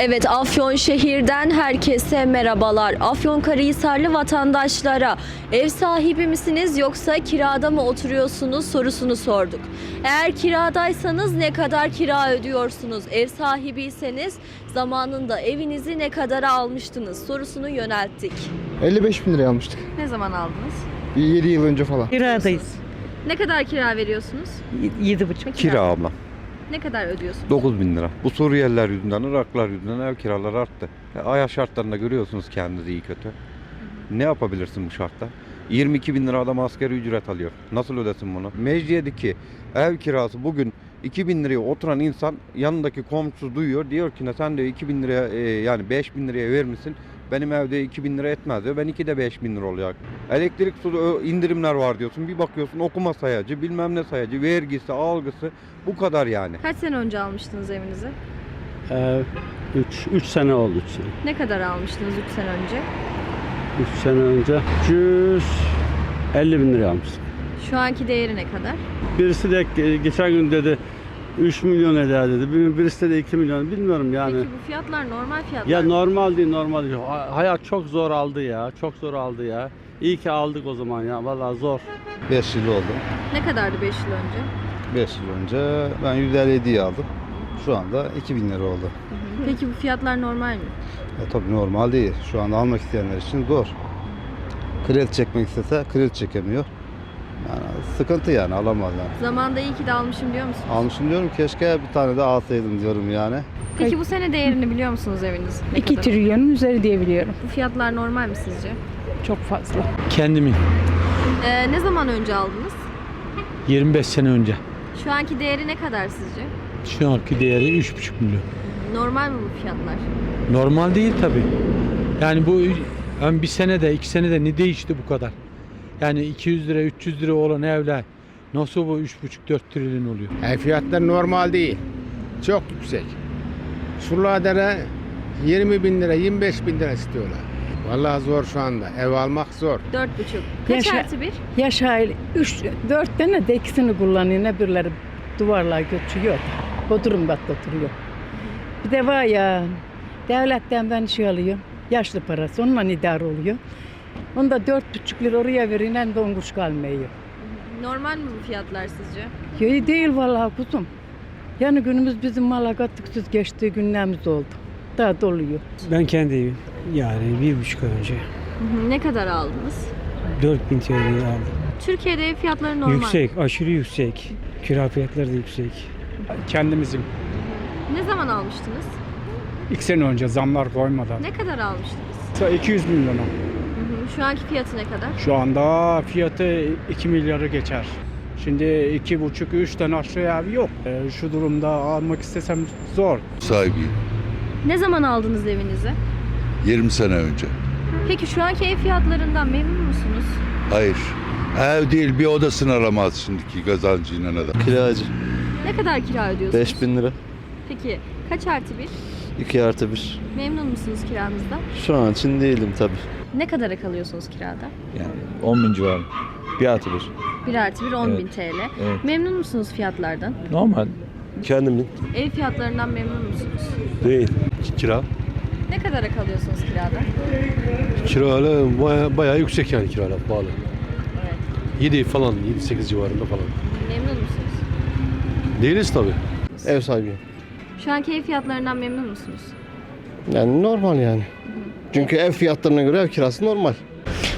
Evet Afyon şehirden herkese merhabalar. Afyonkarahisarlı vatandaşlara ev sahibi misiniz yoksa kirada mı oturuyorsunuz sorusunu sorduk. Eğer kiradaysanız ne kadar kira ödüyorsunuz? Ev sahibiyseniz zamanında evinizi ne kadara almıştınız sorusunu yönelttik. 55 bin liraya almıştık. Ne zaman aldınız? Bir 7 yıl önce falan. Kiradayız. Ne kadar kira veriyorsunuz? Yedi buçuk. Kira abla. Ne kadar ödüyorsunuz? 9 bin lira. Bu Suriyeliler yüzünden, Iraklılar yüzünden ev kiraları arttı. E, hayat şartlarında görüyorsunuz kendinizi iyi kötü. Ne yapabilirsin bu şartta? 22 bin lira adam asgari ücret alıyor. Nasıl ödesin bunu? Mecliyedeki ev kirası bugün 2 bin liraya oturan insan yanındaki komşusu duyuyor. Diyor ki ne sen de 2 bin liraya e, yani 5 bin liraya vermişsin. Benim evde 2 bin lira etmez diyor. Ben 2 de 5 bin lira olacak. Elektrik su indirimler var diyorsun. Bir bakıyorsun okuma sayacı, bilmem ne sayacı, vergisi, algısı bu kadar yani. Kaç sene önce almıştınız evinizi? 3 sene oldu 3 sene. Ne kadar almıştınız 3 sene önce? 3 sene önce 350 bin lira almıştık. Şu anki değeri ne kadar? Birisi de ge- geçen gün dedi 3 milyon eder dedi. Bir- Birisi de 2 milyon bilmiyorum yani. Peki bu fiyatlar normal fiyatlar Ya mı? normal değil normal değil. Ha- Hayat çok zor aldı ya. Çok zor aldı ya. İyi ki aldık o zaman ya. Vallahi zor. 5 yıl oldu. Ne kadardı 5 yıl önce? 5 yıl önce ben 157'yi aldım. Şu anda 2000 lira oldu. Peki bu fiyatlar normal mi? E, tabii normal değil. Şu anda almak isteyenler için zor. Kredi çekmek istese kredi çekemiyor. Yani sıkıntı yani alamaz yani. Zamanda iyi ki de almışım diyor musunuz? Almışım diyorum keşke bir tane de alsaydım diyorum yani. Peki bu sene değerini biliyor musunuz eviniz? Ne 2 kadar? trilyonun üzeri diyebiliyorum. Bu fiyatlar normal mi sizce? Çok fazla. Kendimin Ee, ne zaman önce aldınız? 25 sene önce. Şu anki değeri ne kadar sizce? Şu anki değeri 3,5 milyon. Normal mi bu fiyatlar? Normal değil tabi. Yani bu yani bir senede, iki senede ne değişti bu kadar? Yani 200 lira, 300 lira olan evler nasıl bu 3,5-4 trilyon oluyor? Ev fiyatları normal değil. Çok yüksek. Şuralara 20 bin lira, 25 bin lira istiyorlar. Vallahi zor şu anda. Ev almak zor. 4,5. Kaç Yaşa- artı bir? Yaş aile 3 4 tane de ikisini kullanıyor. Ne birileri duvarlar götürüyor. Bodrum katta oturuyor. Bir de var ya devletten ben şey alıyorum. Yaşlı parası. Onunla idare oluyor. Onda dört buçuk lira oraya on kuruş kalmıyor. Normal mi bu fiyatlar sizce? Ya değil vallahi kuzum. Yani günümüz bizim malakatlıksız geçtiği günlerimiz oldu. Daha doluyor. Ben kendi evim. Yani bir buçuk ay önce. Ne kadar aldınız? 4000 TL'yi aldım. Türkiye'de ev fiyatları normal. Yüksek, aşırı yüksek. Kira fiyatları da yüksek. Kendimizin Ne zaman almıştınız? ilk sene önce zamlar koymadan. Ne kadar almıştınız? 200 milyona. Şu anki fiyatı ne kadar? Şu anda fiyatı 2 milyarı geçer. Şimdi iki buçuk, üçten aşağı ev yok. Ee, şu durumda almak istesem zor. sahibiyim. Ne zaman aldınız evinizi? 20 sene önce. Peki şu anki ev fiyatlarından memnun musunuz? Hayır. Ev değil bir odasını alamaz şimdiki kazancıyla da. Kiracı Ne kadar kira ödüyorsunuz? 5000 lira. Peki kaç artı bir? 2 artı 1. Memnun musunuz kiranızda? Şu an için değilim tabi. Ne kadara kalıyorsunuz kirada? Yani 10 bin civarı. Bir artı 1. 1 artı 1 10 bin TL. Evet. Memnun musunuz fiyatlardan? Normal. Kendimin. Ev fiyatlarından memnun musunuz? Değil. Kira. Ne kadara kalıyorsunuz kirada? Kiralar baya, bayağı yüksek yani kiralar pahalı. Evet. 7 falan 7-8 civarında falan. Memnun musunuz? Değiliz tabi. Ev sahibiyim. Şu anki ev fiyatlarından memnun musunuz? Yani normal yani. Çünkü ev fiyatlarına göre ev kirası normal.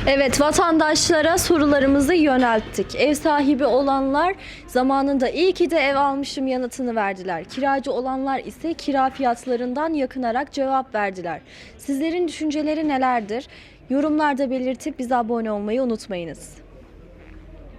Evet vatandaşlara sorularımızı yönelttik. Ev sahibi olanlar zamanında iyi ki de ev almışım yanıtını verdiler. Kiracı olanlar ise kira fiyatlarından yakınarak cevap verdiler. Sizlerin düşünceleri nelerdir? Yorumlarda belirtip bize abone olmayı unutmayınız.